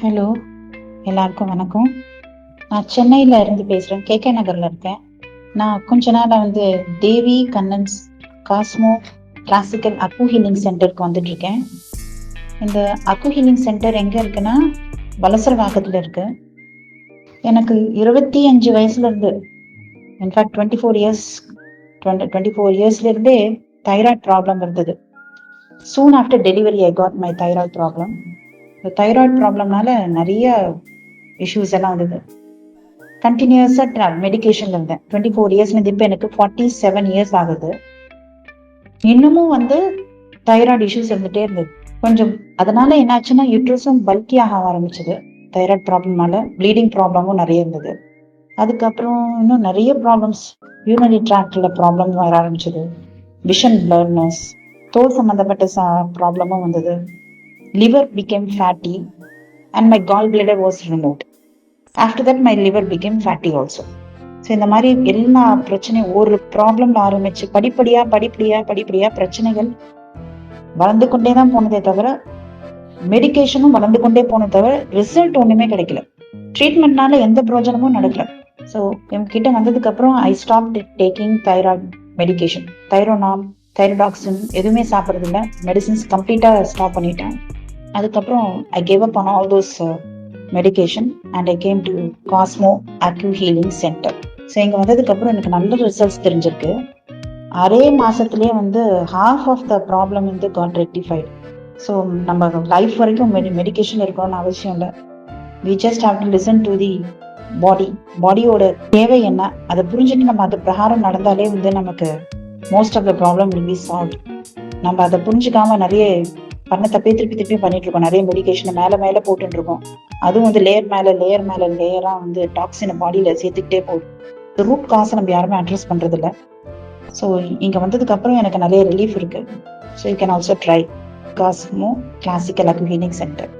Hello எல்லாருக்கும் வணக்கம். நான் சென்னையில் இருந்து பேசுகிறேன் கேகே நகரில் இருக்கேன். நான் கொஞ்ச நாளாக வந்து Devi கண்ணன்ஸ் Cosmo classical acu healing சென்டருக்கு வந்துட்டு இருக்கேன். இந்த அக்கு ஹீலிங் சென்டர் எங்கே இருக்குன்னா வலசரவாக்கத்தில் இருக்கு. எனக்கு இருபத்தி அஞ்சு வயசுலேருந்து in fact twenty four years twenty twenty four இயர்ஸ்லேருந்தே thyroid problem இருந்தது. Soon after delivery I got my thyroid problem இந்த ப்ராப்ளம்னால நிறைய இஷ்யூஸ் எல்லாம் வந்தது. கண்டினியூஸாக மெடிகேஷன்ல இருந்தேன். டுவெண்ட்டி ஃபோர் இயர்ஸ்லேருந்து இப்போ எனக்கு ஃபார்ட்டி செவன் இயர்ஸ் ஆகுது. இன்னமும் வந்து தைராய்டு இஷ்யூஸ் இருந்துகிட்டே இருந்தது. கொஞ்சம் அதனால என்னாச்சுன்னா யூட்ரஸும் பல்கியாக ஆரம்பிச்சது. தைராய்டு ப்ராப்ளம்னால ப்ளீடிங் ப்ராப்ளமும் நிறைய இருந்தது. அதுக்கப்புறம் இன்னும் நிறைய ப்ராப்ளம்ஸ் யூனரி ட்ராக்டில் ப்ராப்ளம் வர ஆரம்பிச்சது. விஷன் பிளர்னஸ் தோல் சம்மந்தப்பட்ட ப்ராப்ளமும் வந்தது. Liver became fatty my gallbladder was removed. After that my liver became fatty also so இந்த மாதிரி எல்லா பிரச்சனையும் ஒரு ப்ராப்ளம்ல ஆரம்பிச்சு படிப்படியா படிப்படியா படிப்படியா பிரச்சனைகள் வளர்ந்து கொண்டே தான் போனதே தவிர மெடிக்கேஷனும் வளர்ந்து கொண்டே போனதே தவிர ரிசல்ட் ஒண்ணுமே கிடைக்கல. ட்ரீட்மெண்ட்னால எந்த பிரோஜனமும் நடக்கல. ஸோ என்கிட்ட வந்ததுக்கு அப்புறம் I stop taking thyroid medication Thyronorm thyroxine எதுவுமே சாப்பிட்றது இல்லை மெடிசின்ஸ் கம்ப்ளீட்டாக ஸ்டாப் பண்ணிட்டேன். அதுக்கப்புறம் I gave up on all those medication and I came to Cosmo acu healing centre so இங்கே வந்ததுக்கப்புறம் எனக்கு நல்ல ரிசல்ட்ஸ் தெரிஞ்சிருக்கு. அரே மாதத்துலேயே வந்து ஹாஃப் ஆஃப் த ப்ராப்ளம் வந்து காட் ரெக்டிஃபைடு ஸோ நம்ம லைஃப் வரைக்கும் மெடி மெடிக்கேஷன் இருக்கணும்னு அவசியம் இல்லை. We just have to listen to the body பாடியோட தேவை என்ன? அதை புரிஞ்சுட்டு நம்ம அது பிரகாரம் நடந்தாலே வந்து நமக்கு most of the problem will be solve நம்ம அதை புரிஞ்சுக்காம நிறைய பண்ண தப்பே திருப்பி திருப்பி பண்ணிட்டு இருக்கோம். நிறைய மெடிக்கேஷனை மேலே மேலே போட்டுட்டு இருக்கோம். அதுவும் வந்து லேயர் மேலே லேயர் மேலே லேயராக வந்து டாக்ஸினை பாடியில் சேர்த்துக்கிட்டே போகுது. ரூட் காசை நம்ம யாருமே அட்ரஸ் பண்ணுறதில்ல ஸோ இங்கே வந்ததுக்கு அப்புறம் எனக்கு நிறைய ரிலீஃப் இருக்கு. So you can also try Cosmo classical acu centre